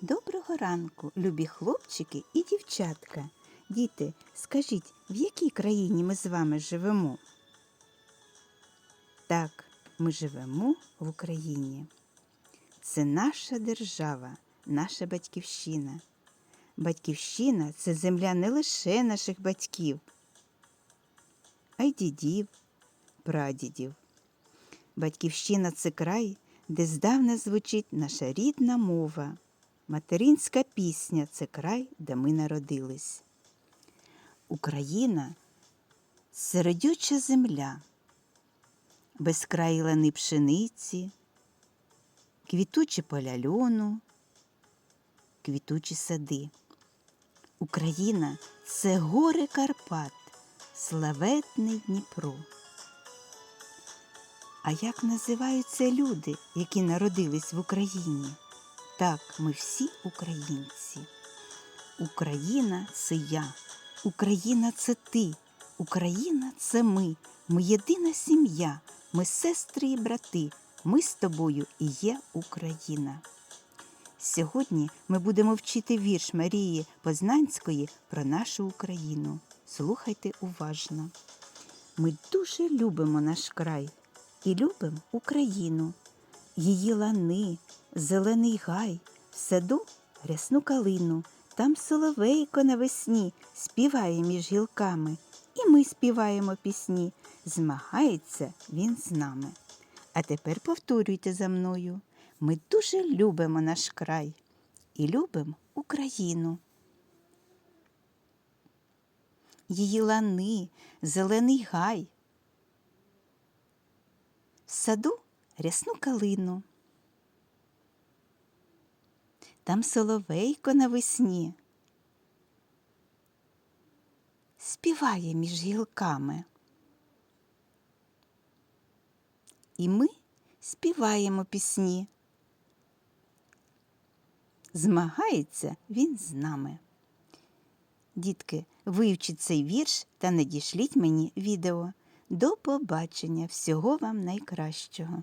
Доброго ранку, любі хлопчики і дівчатка. Діти, скажіть, в якій країні ми з вами живемо? Так, ми живемо в Україні. Це наша держава, наша батьківщина. Батьківщина це земля не лише наших батьків, а й дідів, прадідів. Батьківщина це край, де здавна звучить наша рідна мова. Материнська пісня це край, де ми народились. Україна середюча земля, безкраї лани пшениці, квітучі поля льону, квітучі сади. Україна це гори Карпат, славетний Дніпро. А як називаються люди, які народились в Україні? Так, ми всі українці. Україна це я, Україна це ти, Україна це ми, ми єдина сім'я, ми сестри і брати, ми з тобою і є Україна. Сьогодні ми будемо вчити вірш Марії Познанської про нашу Україну. Слухайте уважно. Ми дуже любимо наш край і любимо Україну, її лани, зелений гай, в саду рясну калину, там соловейко навесні співає між гілками, і ми співаємо пісні. Змагається він з нами. А тепер повторюйте за мною. Ми дуже любимо наш край і любимо Україну. Її лани, зелений гай, в саду рясну калину. Там соловейко навесні співає між гілками. І ми співаємо пісні. Змагається він з нами. Дітки, вивчіть цей вірш та надішліть мені відео. До побачення! Всього вам найкращого!